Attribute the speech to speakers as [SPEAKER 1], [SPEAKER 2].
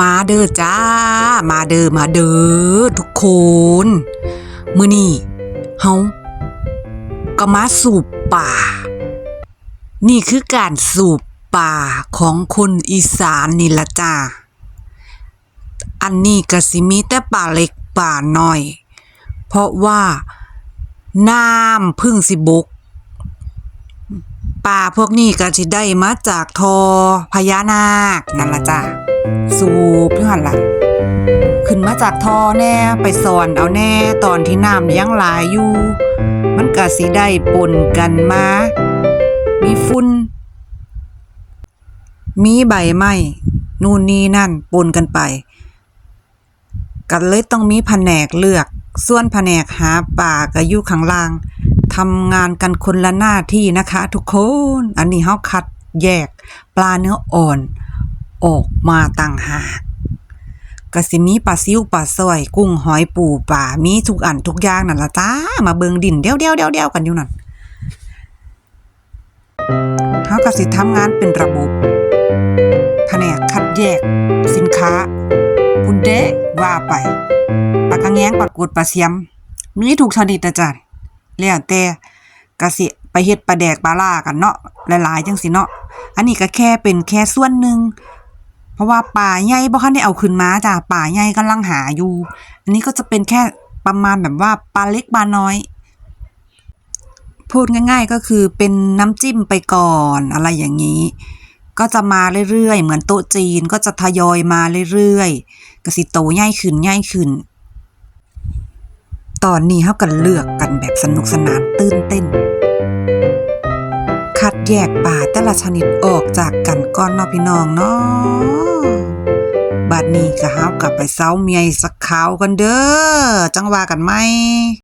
[SPEAKER 1] มาเด้อจ้า มาเด้อมาเด้อทุกคนมื้อนี้เฮาก็มาสูบป่า นี่คือการสูบป่าของคนอีสานนี่ละจ้า อันนี้ก็สิมีแต่ป่าเล็กป่าน้อย เพราะว่าน้ำพึ่งสิบกป่าพวกนี้ก็สิได้มาจากทอพญานาคนั่นละจ้า สูบอยู่หั่นล่ะขึ้นมาจากท่อแน่ไปสอนเอาแน่ตอนที่น้ำยังหลายอยู่ มันก็สิได้ปนกันมา มีฝุ่นมีใบไม้นู่นนี่นั่นปนกันไป กันเลยต้องมีแผนกเลือก ส่วนแผนกหาป่าก็อยู่ข้างล่างทำงานกันคนละหน้าที่นะคะ ทุกคน อันนี้เฮาคัดแยกปลาเนื้ออ่อน ออกมาต่างหากก็สิมีปลาซิวปลาสอยกุ้งหอยปูปลามีทุกอันทุกอย่างนั่นละจ้ามาเบิงดินเดียวเดียวเดียวเดียวกันอยู่นั่นเฮาก็สิทำงานเป็นระบบแผนกคัดแยก สินค้าคุณเด้ว่าไปปลากระแงงปลากรูดปลาเสียม มีถูกชนิดนะจ๊ะแล้วแต่ก็สิไปเฮ็ดปลาแดกปลาล่ากันเนาะหลายๆจังสิเนาะอันนี้ก็แค่เป็นแค่ส่วนหนึ่ง เพราะว่าป่าใหญ่บ่คันได้เอาขึ้นมาจ้ะป่าใหญ่กำลังหาอยู่ อันนี้ก็จะเป็นแค่ประมาณแบบว่าปลาเล็กปลาน้อย พูดง่าย ๆ ก็คือเป็นน้ำจิ้มไปก่อนอะไรอย่างนี้ ก็จะมาเรื่อยๆ เหมือนโต๊ะจีนก็จะทยอยมาเรื่อยๆกสิโตใหญ่ขึ้นใหญ่ขึ้น ตอนนี้เฮากันเลือกกันแบบสนุกสนานตื่นเต้น แยกป่าแต่ละชนิดออกจากกันก่อนเนาะพี่น้องเนาะบัดนี้ก็เฮากลับไปเซาเมียสักขาวกันเด้อ จังว่ากันไหม